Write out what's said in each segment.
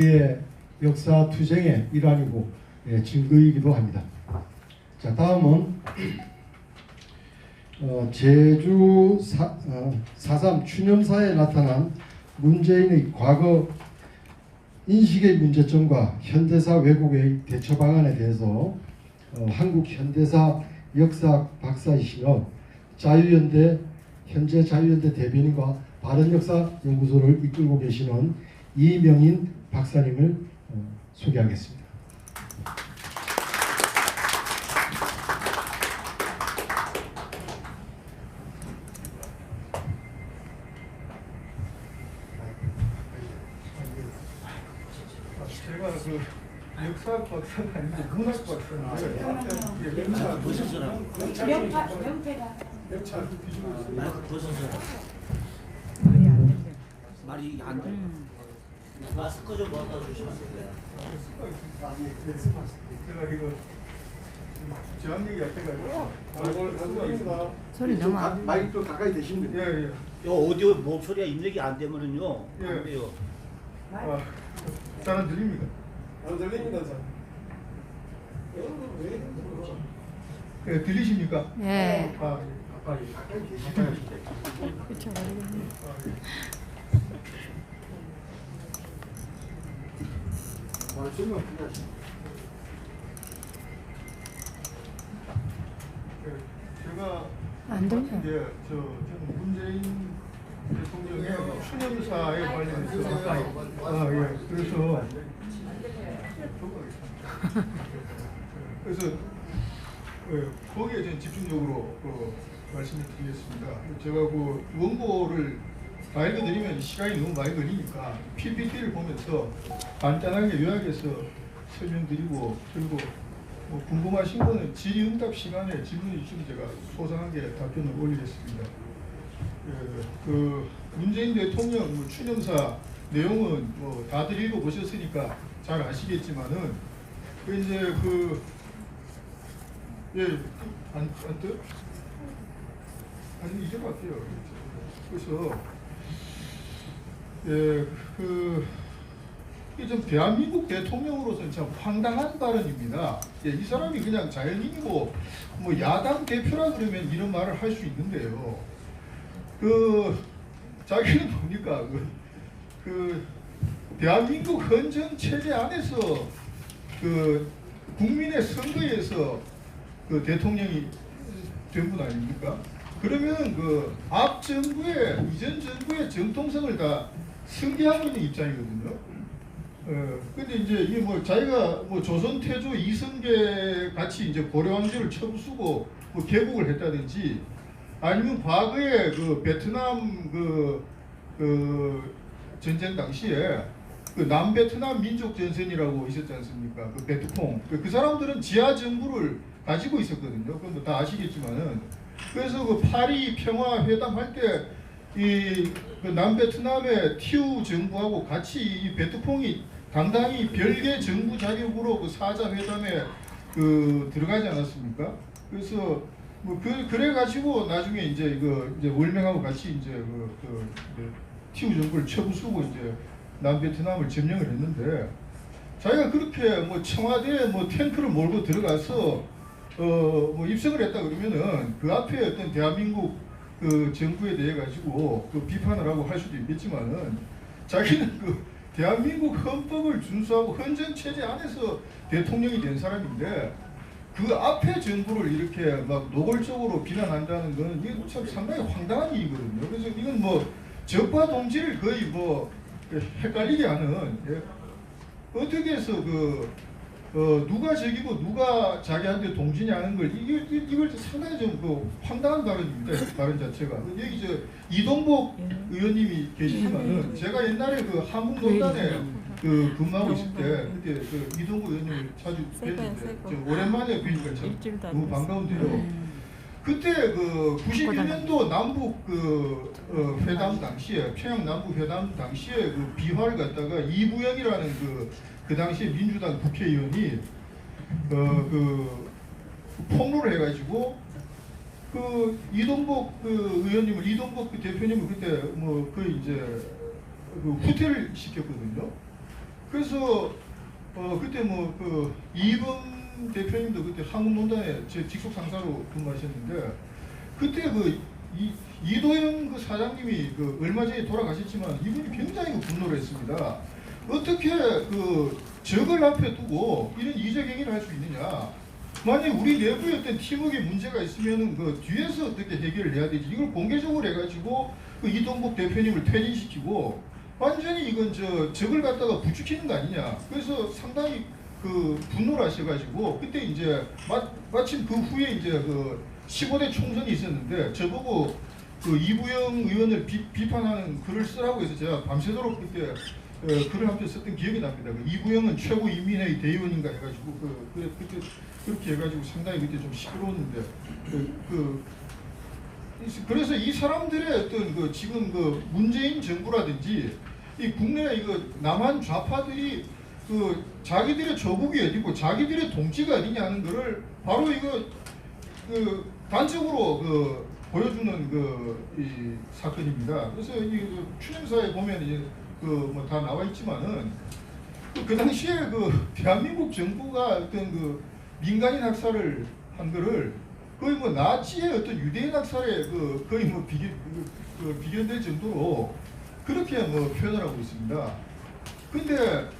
의 역사 투쟁의 일환이고 예, 증거이기도 합니다. 자 다음은 어, 제주 사, 어, 4.3 추념사에 나타난 문재인의 과거 인식의 문제점과 현대사 왜곡의 대처 방안에 대해서 어, 한국 현대사 역사 박사이시며 자유연대 현재 자유연대 대변인과 바른역사 연구소를 이끌고 계시는 이명인 박사님을 어, 소개하겠습니다. 제가 그 역사학 박사가 아니고 문학 박사인데 역사 소리야? 명파 명패가 역사 뒤지고 있어요. 마이크 벗어서 말이 안 된대. 말이 안 돼. 마스크 좀 벗어 주시면 제가 이거 저한 얘기 할 때가 소리 너무 안 마이크 좀 가까이 대시면 예예 요 오디오 목소리가 입력이 안 되면은요 예. 안 돼요. 아, 잘 들립니다. 안 들립니다, 잘. 예, 들리십니까? 예. 아, 아, 예. 아, 예. 예, 제 안 들려. 이제 저 문재인 대통령의 추념사에 관련해서. 아 예. 그래서 그래서 예, 거기에 전 집중적으로 그 말씀을 드리겠습니다. 제가 그 원고를 다 읽어드리면 시간이 너무 많이 걸리니까 PPT를 보면서 간단하게 요약해서 설명드리고 그리고 뭐 궁금하신 거는 질의응답 시간에 질문을 주시면 제가 소상하게 답변을 올리겠습니다. 예, 그 문재인 대통령 뭐 추념사 내용은 뭐 다들 읽어보셨으니까 잘 아시겠지만은 그 이제 그 예, 안, 안 떠? 아니, 이제 갈게요. 그래서, 예, 그, 이게 좀 대한민국 대통령으로서는 참 황당한 발언입니다. 예, 이 사람이 그냥 자연인이고, 뭐, 야당 대표라 그러면 이런 말을 할 수 있는데요. 그, 자기는 뭡니까? 그, 그, 대한민국 헌정 체제 안에서 그 국민의 선거에서 그 대통령이 된 분 아닙니까? 그러면 그 앞 정부의 이전 정부의 정통성을 다 승계하고 있는 입장이거든요. 어, 근데 이제 이게 뭐 자기가 뭐 조선 태조 이성계 같이 이제 고려 왕조를 쳐부수고 뭐 개국을 했다든지 아니면 과거에 그 베트남 그, 그 전쟁 당시에 그 남베트남 민족 전선이라고 있었지 않습니까? 그 베트콩. 그, 그 사람들은 지하 정부를 가지고 있었거든요. 그건 뭐 다 아시겠지만은. 그래서 그 파리 평화 회담 할때 이그 남베트남의 티우 정부하고 같이 이 베트콩이 당당히 별개 정부 자격으로 그 사자 회담에 그 들어가지 않았습니까? 그래서 뭐 그, 그래 가지고 나중에 이제 이거 이제 월명하고 같이 이제 그, 그 이제 티우 정부를 쳐부수고 이제 남베트남을 점령을 했는데 자기가 그렇게 뭐 청와대에 뭐 탱크를 몰고 들어가서 어 뭐 입성을 했다 그러면은 그 앞에 어떤 대한민국 그 정부에 대해 가지고 그 비판을 하고 할 수도 있겠지만은 자기는 그 대한민국 헌법을 준수하고 헌정 체제 안에서 대통령이 된 사람인데 그 앞에 정부를 이렇게 막 노골적으로 비난한다는 거는 이게 참 상당히 황당한 일이거든요. 그래서 이건 뭐 적과 동지를 거의 뭐 헷갈리게 하는 예. 어떻게 해서 그 어, 누가 적이고 누가 자기한테 동지냐는 걸 이걸 이- 이걸 상당히 좀그 황당한 발언입니다. 발언 자체가 여기 저 이동복 의원님이 계시지만은 제가 옛날에 그 한국농단에 그 근무하고 있을 때 그때 그 이동국 의원님을 자주 뵀는데 저 오랜만에 뵈니까 참 너무. 반가운데요. 그때 그 91년도 남북 그 어, 회담 당시에 평양 남북 회담 당시에 그 비화를 갖다가 이부영이라는 그, 그 당시에 민주당 국회의원이 어 그 폭로를 해가지고 그 이동복 그 의원님을 이동복 그 대표님을 그때 뭐 그 이제 그 후퇴를 시켰거든요. 그래서 어 그때 뭐 그 이 범 대표님도 그때 한국논단에 제 직속 상사로 근무하셨는데 그때 그 이, 이도영 그 사장님이 그 얼마 전에 돌아가셨지만 이분이 굉장히 그 분노를 했습니다. 어떻게 그 적을 앞에 두고 이런 이적 행위를 할 수 있느냐? 만약 우리 내부에 어떤 팀워크에 문제가 있으면은 그 뒤에서 어떻게 해결을 해야 되지? 이걸 공개적으로 해가지고 그 이동국 대표님을 퇴진시키고 완전히 이건 저 적을 갖다가 부추기는 거 아니냐? 그래서 상당히 그 분노를 하셔가지고 그때 이제 마, 마침 그 후에 이제 그 15대 총선이 있었는데 저보고 그 이부영 의원을 비, 비판하는 글을 쓰라고 해서 제가 밤새도록 그때 어, 글을 한 편 썼던 기억이 납니다. 그 이부영은 최고 인민회의 대의원인가 해가지고 그, 그 그때 그렇게 해가지고 상당히 그때 좀 시끄러웠는데 그, 그 그래서 이 사람들의 어떤 그 지금 그 문재인 정부라든지 이 국내 이거 남한 좌파들이 그 자기들의 조국이 어디고 자기들의 동지가 어디냐 하는 거를 바로 이거 그 단적으로 그 보여주는 그이 사건입니다. 그래서 이그 추념사에 보면 이제 그뭐 다 나와 있지만은 그, 그 당시에 그 대한민국 정부가 어떤 그 민간인 학살을 한 거를 거의 뭐 나치의 어떤 유대인 학살에 그 거의 뭐 비교 그, 그 비견될 정도로 그렇게 뭐 표현을 하고 있습니다. 근데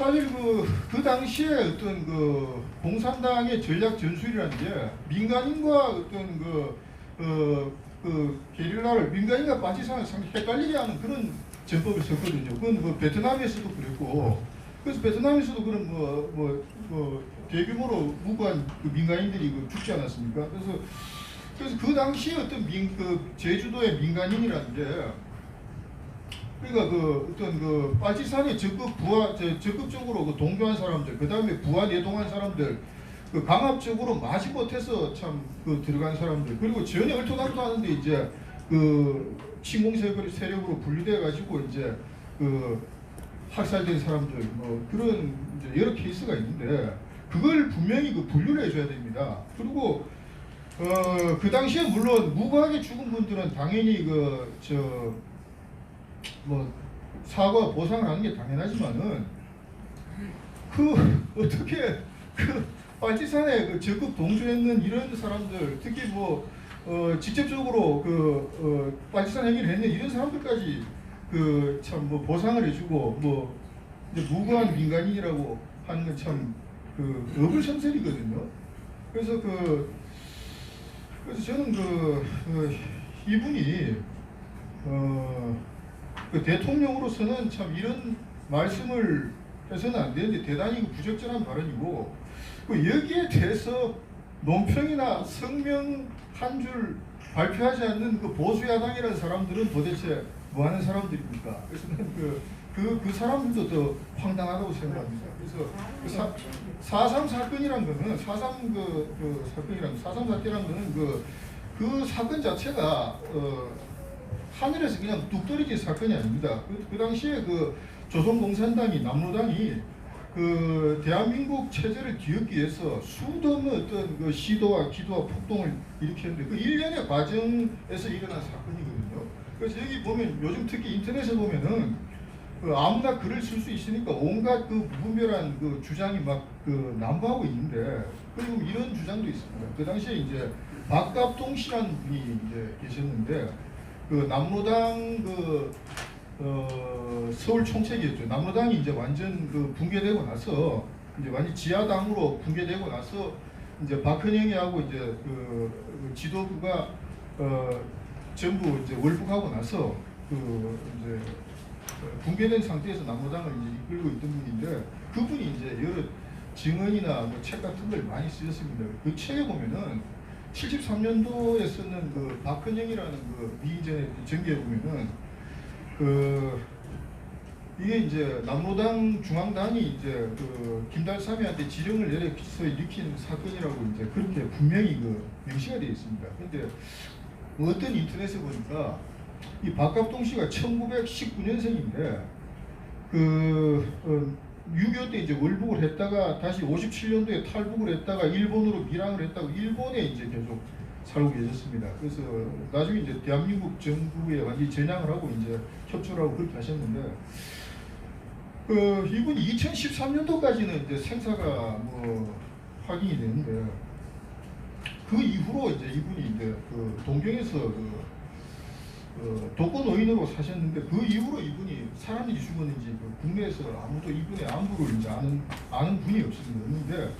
사실 그, 그 당시에 어떤 그 공산당의 전략 전술이라는 게 민간인과 어떤 그, 그, 그 게릴라를 민간인과 바치산을 상당히 헷갈리게 하는 그런 전법을 썼거든요. 그건 뭐 베트남에서도 그랬고, 그래서 베트남에서도 그런 뭐, 뭐, 뭐 대규모로 무고한 그 민간인들이 그 죽지 않았습니까? 그래서 그래서 그 당시에 어떤 민, 그 제주도의 민간인이라는 게 그러니까 그 어떤 그 빠지산에 적극 부하 저- 적극적으로 그 동조한 사람들 그 다음에 부하 내동한 사람들 그 강압적으로 마지 못해서 참 그 들어간 사람들 그리고 전혀 얼토당토 하는데 이제 그 침공 세력- 세력으로 분리돼 가지고 이제 그 학살된 사람들 뭐 그런 이제 여러 케이스가 있는데 그걸 분명히 그 분류를 해줘야 됩니다. 그리고 어 그 당시에 물론 무고하게 죽은 분들은 당연히 그저 뭐 사과 보상을 하는 게 당연하지만은 그 어떻게 그 빨치산에 그 적극 동조했는 이런 사람들 특히 뭐 어, 직접적으로 그 어, 빨치산 행위를 했는 이런 사람들까지 그 참 뭐 보상을 해주고 뭐 무고한 민간인이라고 하는 건 참그 어불성설이거든요. 그래서 그 그래서 저는 그, 그 이분이 어, 그 대통령으로서는 참 이런 말씀을 해서는 안 되는데 대단히 부적절한 발언이고 그 여기에 대해서 논평이나 성명 한 줄 발표하지 않는 그 보수 야당이라는 사람들은 도대체 뭐 하는 사람들입니까? 그래서 그, 그, 그 사람들도 더 황당하다고 생각합니다. 그래서 그 사, 4.3 사건이란 거는 4.3 그, 그 사건이란 4.3 사건이란 거는 그, 그 사건 자체가 어, 하늘에서 그냥 뚝 떨어진 사건이 아닙니다. 그, 그 당시에 그 조선공산당이 남로당이 그 대한민국 체제를 뒤엎기 위해서 수도 없는 어떤 그 시도와 기도와 폭동을 일으켰는데 그 일련의 과정에서 일어난 사건이거든요. 그래서 여기 보면 요즘 특히 인터넷에 보면은 그 아무나 글을 쓸 수 있으니까 온갖 그 무분별한 그 주장이 막 그 난무하고 있는데 그리고 이런 주장도 있습니다. 그 당시에 이제 박갑동 씨라는 분이 이제 계셨는데 그 남로당 그 어, 서울 총책이었죠. 남로당이 이제 완전 그 붕괴되고 나서 이제 완전 지하당으로 붕괴되고 나서 이제 박헌영이하고 이제 그, 그 지도부가 어, 전부 이제 월북하고 나서 그 이제 어, 붕괴된 상태에서 남로당을 이제 이끌고 있던 분인데 그분이 이제 여러 증언이나 뭐 책 같은 걸 많이 쓰셨습니다. 그 책에 보면은 73년도에 쓰는 그 박헌영이라는 그 미전의 전기에 보면은 그 이게 이제 남로당 중앙당이 이제 그 김달삼이한테 지령을 내려서 일으킨 사건이라고 이제 그렇게 분명히 그 명시가 되어 있습니다. 근데 어떤 인터넷에 보니까 이 박갑동 씨가 1919년생인데 그 어, 6.25 때 이제 월북을 했다가 다시 57년도에 탈북을 했다가 일본으로 밀항을 했다고 일본에 이제 계속 살고 계셨습니다. 그래서 나중에 이제 대한민국 정부에 완전히 전향을 하고 이제 협조를 하고 그렇게 하셨는데 그 이분이 2013년도까지는 이제 생사가 뭐 확인이 되는데 그 이후로 이제 이분이 이제 그 동경에서 그, 그 독거 노인으로 사셨는데 그 이후로 이분이 살았는지 죽었는지 그 국내에서 아무도 이분의 안부를 이제 아는 아는 분이 없었는데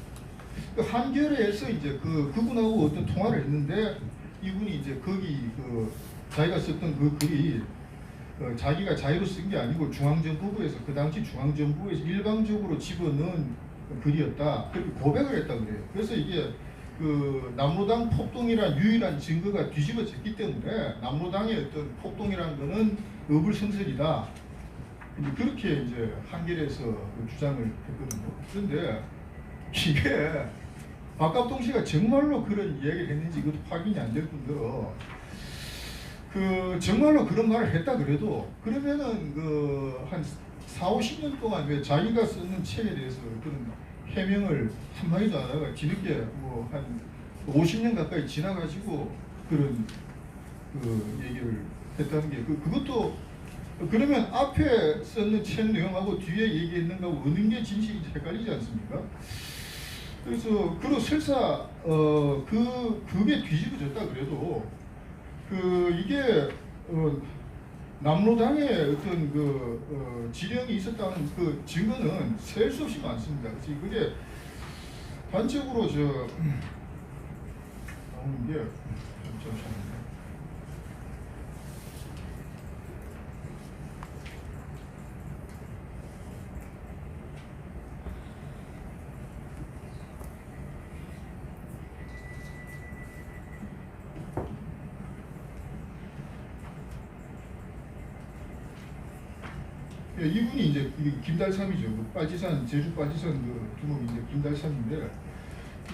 그 한겨레에서 이제 그 그분하고 어떤 통화를 했는데 이분이 이제 거기 그 자기가 썼던 그 글이 어, 자기가 자유로 쓴 게 아니고 중앙정부부에서 그 당시 중앙정부에서 일방적으로 집어넣은 글이었다 그렇게 고백을 했다 그래요. 그래서 이게 그 남로당 폭동이란 유일한 증거가 뒤집어졌기 때문에 남로당의 어떤 폭동이란 거는 어불성설이다. 이제 그렇게 이제 한겨레에서 그 주장을 했거든요. 그런데 이게 박갑동 씨가 정말로 그런 이야기를 했는지 그것도 확인이 안 될 뿐더러 그 정말로 그런 말을 했다 그래도 그러면은 그 한 4, 50년 동안 왜 자기가 쓰는 책에 대해서 그런 해명을 한마디도 안 하다가 뒤늦게 뭐 한 50년 가까이 지나가지고 그런 그 얘기를 했다는 게 그, 그것도 그러면 앞에 썼는 책 내용하고 뒤에 얘기했는 거하고 어느 게 진실인지 헷갈리지 않습니까? 그래서 그로 설사 어 그 그게 뒤집어졌다 그래도 그 이게 어 남로당의 어떤 그 어, 지령이 있었다는 그 증거는 셀 수 없이 많습니다. 그래서 그게 단적으로 저 나오는 게 잠시만요. 예, 이분이 이제 이 김달삼이죠. 그 빠지산 제주 빠지산 그 두목이 이제 김달삼인데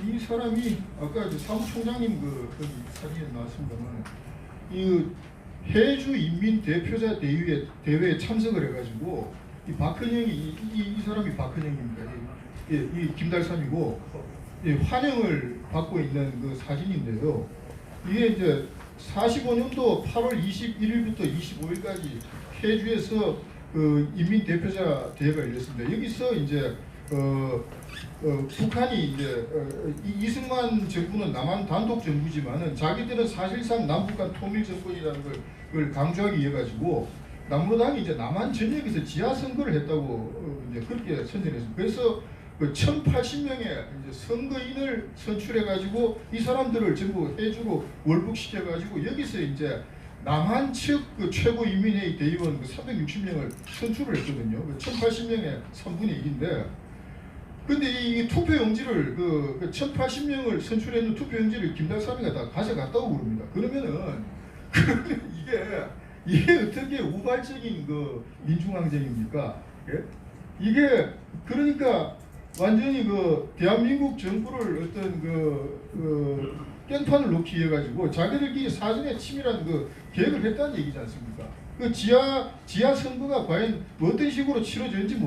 이 사람이 아까 사무총장님 그 사진에 나왔습니다만 이 해주 인민 대표자 대회에 대회에 참석을 해가지고 이 박헌영이 이, 이, 이 사람이 박헌영입니다. 이, 예, 이 김달삼이고 예, 환영을 받고 있는 그 사진인데요. 이게 이제 45년도 8월 21일부터 25일까지 해주에서 그 인민 대표자 대회가 열렸습니다. 여기서 이제 어, 어, 북한이 이제 어, 이- 이승만 정부는 남한 단독 정부지만은 자기들은 사실상 남북한 통일 정권이라는 걸, 걸 강조하기 위해 가지고 남로당이 이제 남한 전역에서 지하 선거를 했다고 어, 이제 그렇게 선전했습니다. 그래서 그 1,080명의 이제 선거인을 선출해 가지고 이 사람들을 전부 해주로 월북시켜 가지고 여기서 이제 남한 측그 최고 인민회의 대의원 그 360명을 선출을 했거든요. 그 1,080명의 3분의 1인데 근데 이, 이 투표용지를 그, 그 1,080명을 선출했는 투표용지를 김달삼이가 다 가져갔다고 그럽니다. 그러면은 그러면 이게 이게 어떻게 우발적인 그 민중항쟁입니까? 예? 이게 그러니까 완전히 그 대한민국 정부를 어떤 그, 그 깽판을 놓기 위해 가지고 자기들끼리 사전에 치밀한 그 계획을 했다는 얘기지 않습니까? 그 지하 지하 선거가 과연 뭐 어떤 식으로 치러졌는지 모르.